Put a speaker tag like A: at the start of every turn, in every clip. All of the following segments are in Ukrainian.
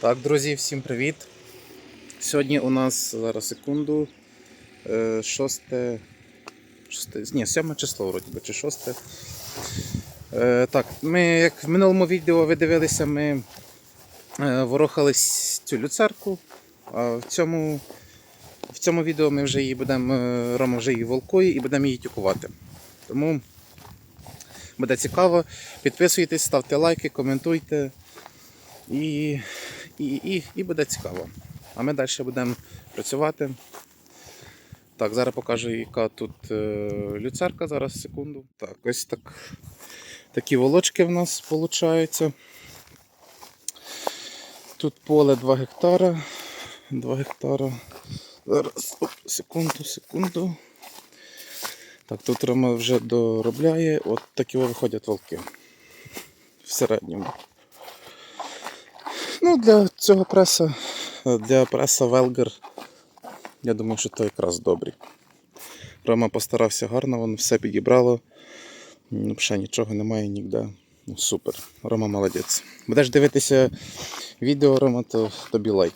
A: Так, друзі, всім привіт. Сьогодні у нас зараз секунду. 6. 6 ні, 7 число, вроді би, чи 6. Е, так, ми, як в минулому відео ви дивилися, ми е, ворохались цю люцерку. А в цьому, в цьому відео ми вже її будемо, е, Рома вже її волкує і будемо її тюкувати. Тому буде цікаво. Підписуйтесь, ставте лайки, коментуйте. І, і, і, і буде цікаво. А ми далі будемо працювати. Так, зараз покажу, яка тут е, люцерка, зараз секунду. Так, ось так. Такі волочки в нас виходять. Тут поле 2 гектара. 2 гектара. Зараз, оп, секунду, секунду. Так, тут Рома вже доробляє. От такі виходять волки. В середньому. Ну, для цього преса, для преса Велгер, я думаю, що то якраз добрий. Рома постарався гарно, воно все підібрало. Ну, Взагалі нічого немає ніде. Ну, супер. Рома молодець. Будеш дивитися відео, Рома, то тобі лайк.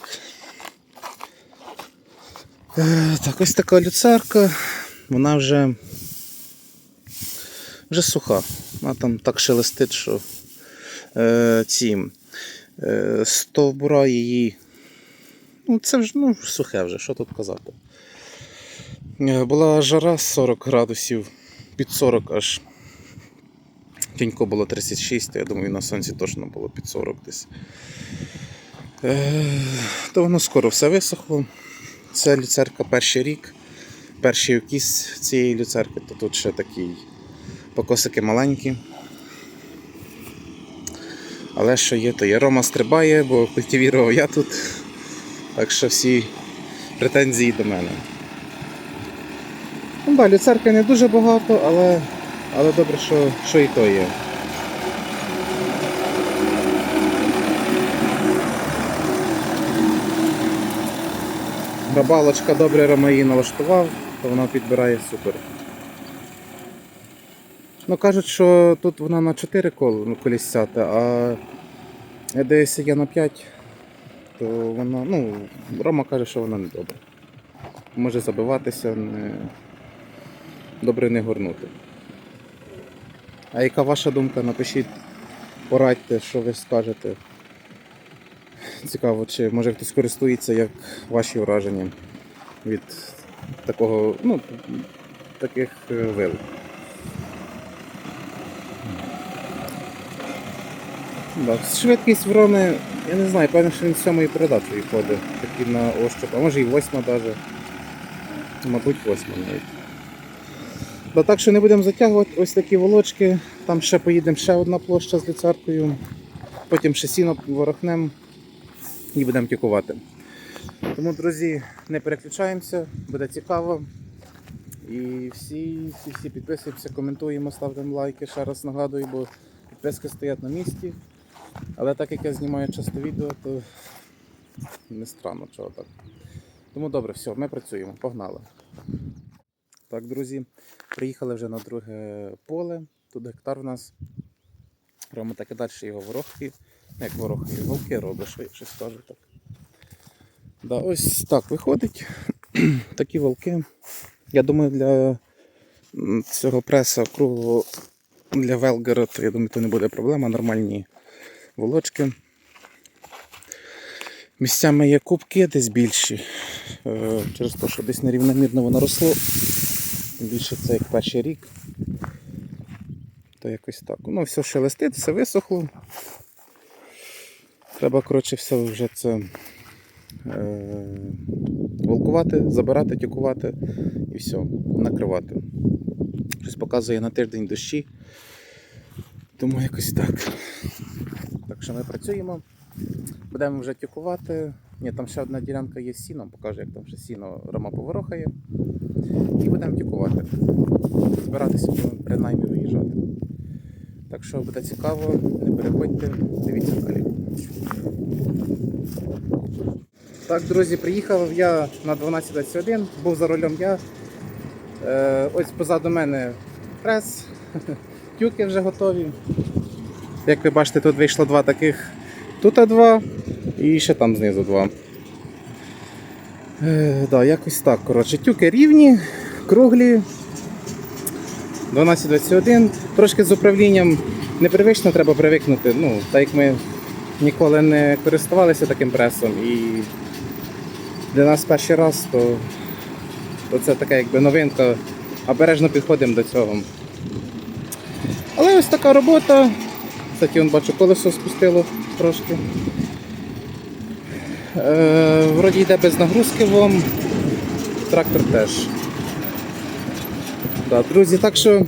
A: Е, Так, ось така люцерка. Вона вже, вже суха. Вона там так шелестить, що е, ці стовбура її. Ну, це вже ну, сухе вже, що тут казати. Е, Була жара 40 градусів, під 40 аж. Тінько було 36, то я думаю, на сонці точно було під 40 десь. Е, то воно скоро все висохло. Це люцерка перший рік. Перший окіс цієї люцерки, то тут ще такий покосики маленькі. Але що є, то є. Рома стрибає, бо культивірував я тут. Так що всі претензії до мене. Ну да, люцерки не дуже багато, але, але добре, що, що і то є. Рабалочка добре Рома її налаштував, то вона підбирає супер. Ну кажуть, що тут вона на 4 кол, ну, колісцята, а я дивився я на 5, то вона, ну, Рома каже, що вона не добра. Може забиватися, не... добре не горнути. А яка ваша думка? Напишіть, порадьте, що ви скажете. Цікаво, чи може хтось користується, як ваші враження від такого, ну, таких е, вил. Да, швидкість врони, я не знаю, певно, що він сьомої передачі ходить. Такий на ощуп, а може і восьма навіть. Мабуть, восьма навіть. Так що не будемо затягувати ось такі волочки. Там ще поїдемо ще одна площа з люцеркою. Потім ще сіно ворохнемо і будемо тікувати. Тому, друзі, не переключаємося, буде цікаво. І всі, всі, всі підписуємося, коментуємо, ставимо лайки. Ще раз нагадую, бо підписки стоять на місці. Але так як я знімаю часто відео, то не странно чого так. Тому добре, все, ми працюємо, погнали. Так, друзі, приїхали вже на друге поле. Тут гектар у нас. Робимо так і далі його ворохи. Ну, Як ворохи, вовки робить, що я щось скажу так. Да, ось так виходить. Такі волки. Я думаю, для цього преса круглого для Велгера, то я думаю, то не буде проблема. Нормальні волочки. Місцями є кубки десь більші. Е, Через те, що десь нерівномірно воно росло. Більше це як перший рік. То якось так. Ну, все шелестить, все висохло. Треба, коротше, все вже це е, волкувати, забирати, тікувати і все, накривати. Щось показує на тиждень дощі. Тому якось так. Так що ми працюємо. Будемо вже тікувати. Ні, там ще одна ділянка є з сіном, покажу, як там ще сіно Рома поворохає. І будемо тікувати. Збиратися, будемо принаймні виїжджати. Так що буде цікаво, не переходьте, дивіться далі. Так, друзі, приїхав я на 12.21, був за рулем я. Е, ось позаду мене прес, тюки вже готові. Як ви бачите, тут вийшло два таких. Тут два І ще там знизу два. Е, да, якось так. Коротше, тюки рівні, круглі. 12-21. Трошки з управлінням непривично треба привикнути. Ну, так як ми ніколи не користувалися таким пресом і для нас перший раз, то, то це така якби новинка. Обережно підходимо до цього. Але ось така робота. Кстати, вон бачу, колесо спустило трошки. Е, вроді йде без нагрузки вам. Трактор теж. Да, друзі, так що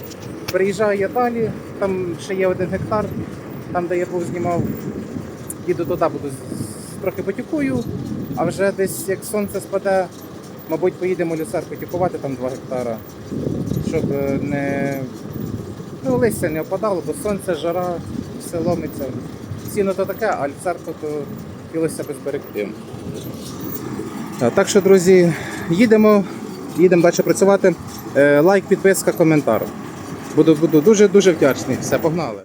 A: приїжджаю я далі, там ще є один гектар, там де я був знімав. Їду туди, буду трохи потікую, а вже десь як сонце спаде, мабуть, поїдемо люцерку тікувати там 2 гектара, щоб е, не ну, листя не опадало, бо сонце, жара, все ломиться. Сіно то таке, а церкву то хотілося би зберегти. Е, Так що, друзі, їдемо, їдемо далі працювати. Е, Лайк, підписка, коментар. Буду, буду дуже-дуже вдячний. Все, погнали.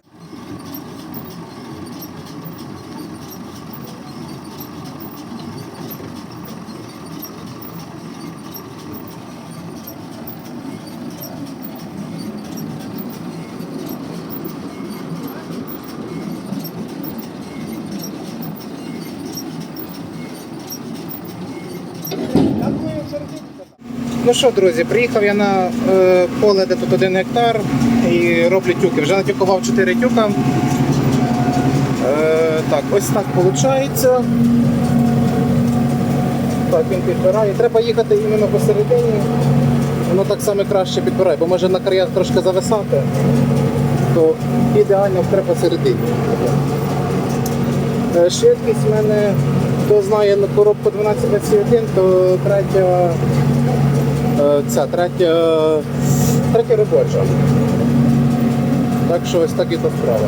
A: Ну що, друзі, приїхав я на е, поле, де тут один гектар і роблю тюки. Вже натюкував 4 тюка. Е, так, ось так виходить. Так, він підбирає. Треба їхати іменно посередині. Воно так само краще підбирає, бо може на краях трошки зависати, то ідеально треба посередині. Е, Швидкість в мене, хто знає на коробку 1221, то третя, ця третя, третя робоча. Так що ось так і то справа.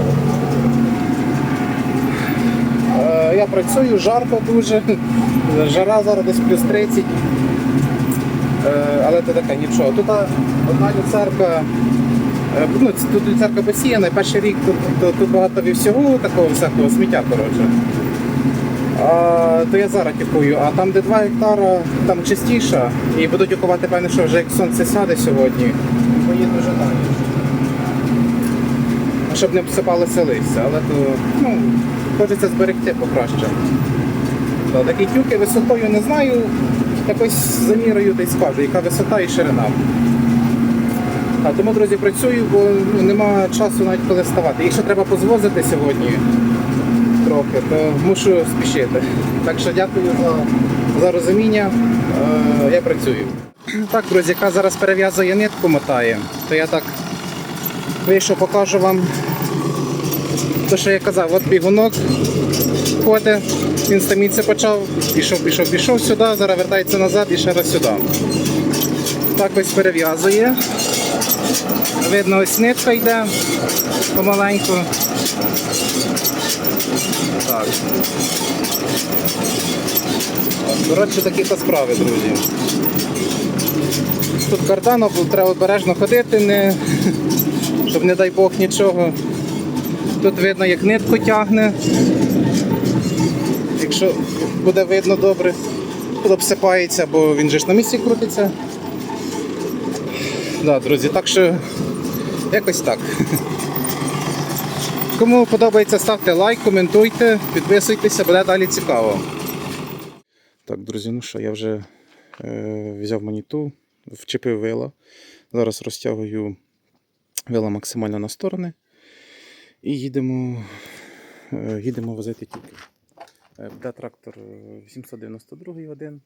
A: Е, Я працюю, жарко дуже, жара зараз десь плюс 30. Е, Але це таке нічого. Тут одна люцерка, е, ну, тут люцерка посіяна, перший рік тут, тут багато всього такого всякого сміття, коротше. То я зараз тікую, а там, де 2 гектара, там частіше. І буду тікувати, певно, що вже як сонце сяде сьогодні, поїду вже далі. Щоб не обсипалося листя, але то ну, хочеться зберегти покраще. Да, такі тюки висотою не знаю, якось замірою десь скажу, яка висота і ширина. А, тому, друзі, працюю, бо ну, нема часу навіть коли ставати. Якщо треба позвозити сьогодні трохи, то мушу спішити. Так що дякую за, за розуміння. Е, я працюю. Так, друзі, яка зараз перев'язує нитку, мотає, то я так вийшов, покажу вам. То, що я казав, от бігунок ходить, він стаміться почав, пішов, пішов, пішов сюди, зараз вертається назад і ще раз сюди. Так ось перев'язує. Видно, ось нитка йде помаленьку. Так. Коротше, такі то справи, друзі. Тут кардано, треба обережно ходити, не... щоб не дай Бог нічого. Тут видно, як нитку тягне. Якщо буде видно добре, тут обсипається, бо він же ж на місці крутиться. Да, друзі, так що якось так. Кому подобається, ставте лайк, коментуйте, підписуйтеся, буде далі цікаво. Так, друзі, ну що, я вже е, взяв маніту, вчепив вила. Зараз розтягую вила максимально на сторони. І їдемо, е, їдемо возити тільки. Е, Буде трактор е, 792 один.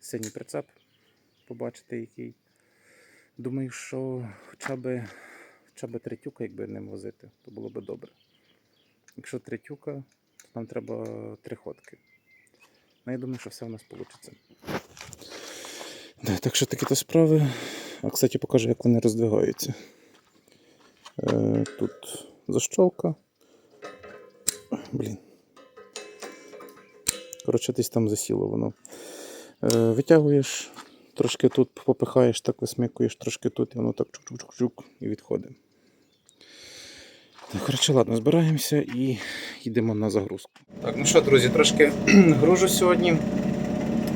A: Синій прицеп. Побачите який. Думаю, що хоча б, хоча б третюка, якби ним возити, то було б добре. Якщо третюка, то нам треба три ходки. Ну, я думаю, що все у нас вийде. Так що такі то справи. А кстати, покажу, як вони роздвигаються. Е, тут защолка. Блін. Коротше, десь там засіло воно. Е, витягуєш, трошки тут попихаєш, так висмикуєш, трошки тут, і воно так чук-чук-чук і відходить. Так, коротше, ладно, збираємося і йдемо на загрузку. Так, ну що, друзі, трошки гружу сьогодні.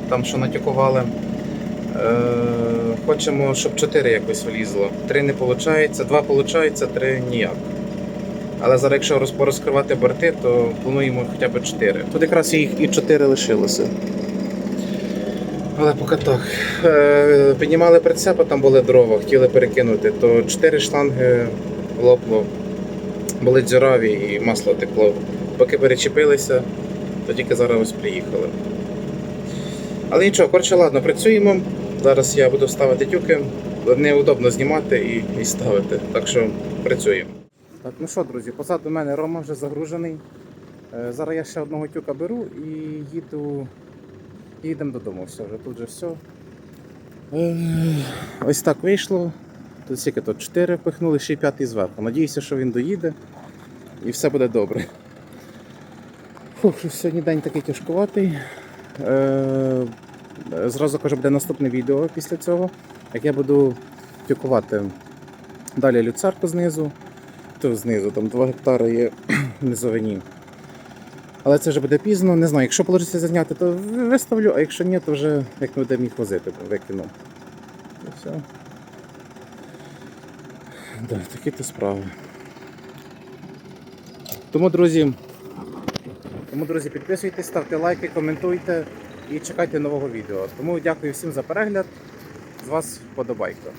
A: Там що натякували. Е, хочемо, щоб 4 якось влізло. 3 не виходить, 2 виходить, 3 ніяк. Але зараз, якщо роз- порозкривати борти, то плануємо хоча б 4. Тут якраз їх і 4 лишилося. Але поки так. Е, піднімали прицепа, там були дрова, хотіли перекинути, то 4 шланги лопло, були дзюраві і масло текло. Поки перечепилися, то тільки зараз ось приїхали. Але нічого, коротше, ладно, працюємо. Зараз я буду ставити тюки. Неудобно знімати і, і ставити. Так що працюємо. Так, ну що, друзі, позаду мене Рома вже загружений. Е, Зараз я ще одного тюка беру і їду. Їдемо додому. Все, вже тут же все. Е, Ось так вийшло. Тут скільки тут 4 впихнули, ще й п'ятий зверху. Надіюся, що він доїде і все буде добре. Фух, сьогодні день такий тяжкуватий. Е, зразу кажу, буде наступне відео після цього, як я буду тюкувати далі люцерку знизу, то знизу, там 2 гектари є низовині. Але це вже буде пізно, не знаю, якщо вийде зняти, то виставлю, а якщо ні, то вже як не буде міг возити, викину. І все. Да, такі то справи. Тому, друзі, тому, друзі, підписуйтесь, ставте лайки, коментуйте і чекайте нового відео. Тому дякую всім за перегляд. З вас вподобайка.